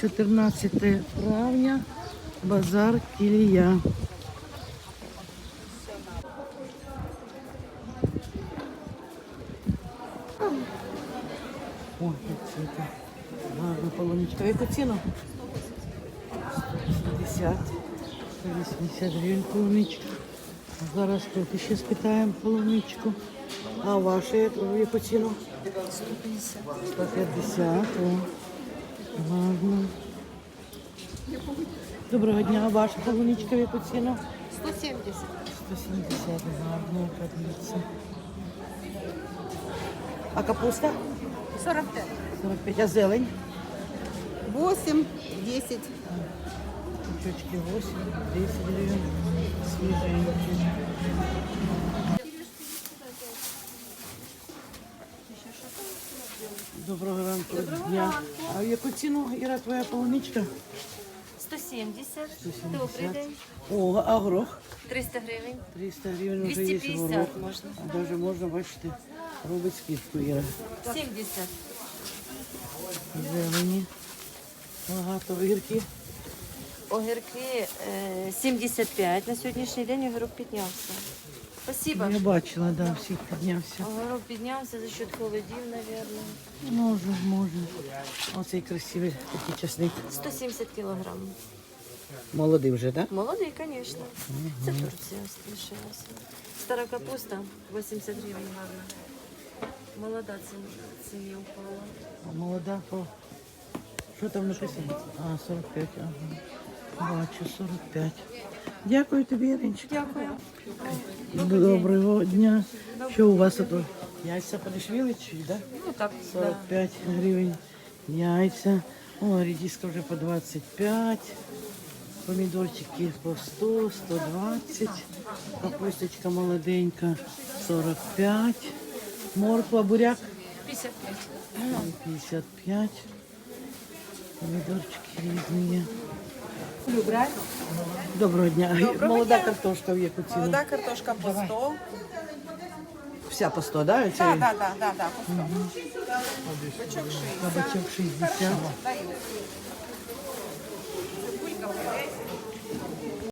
14 травня, базар Кілія. О, як це гарна полуничка. В Яку ціну? 150, 180 гривень полуничка. Зараз тут ще спитаємо полуничку. А ваші в яку ціну? 150. 150, о. Доброго дня, ваша полуничка в яку ціну? 170. 170, гарно, подивіться. А капуста? 45. 45, а зелень? 8, 10. Пучочки 8, 10 гривен. Свеженькие. Доброго ранку дня. А яку ціну Іра твоя полуничка? 170. 170. Добрий день. О, а горох? 300 гривень. 300 гривень вже є 250 горох. можна. А даже можна, бачите, робить скидку Іра. 70. Зелені. Багато огірки. Огірки е, 75. На сьогоднішній день огірок піднявся. Спасибо. Я бачила, да, всіх піднявся. Огірок піднявся за счет холодів, мабуть. Може, може. Оцей красивий такий часник. 170 кілограм. Молодий вже, так? Молодий, звісно. Це Турція лишилася. Стара капуста 80 гривень гарна. Молода ці- ціні упала. А молода по... Що там написано? А, 45, ага. Бачу, 45. Дякую тобі, Іринчик. Дякую. Доброго дня. Що у вас тут? Яйця подешевіли чи, да? Ну так, 45 гривень яйця. О, редиска вже по 25. Помідорчики по 100, 120. Капусточка молоденька 45. Морква, буряк 55. 55. Помідорчики різні. Доброго дня. Молода картошка в яку ціну? Молода картошка по 100. Вся по 100, да? Да, да, да, да, да, по 100. Бычок 60. Бычок 60. Даю. Цибулька по 10.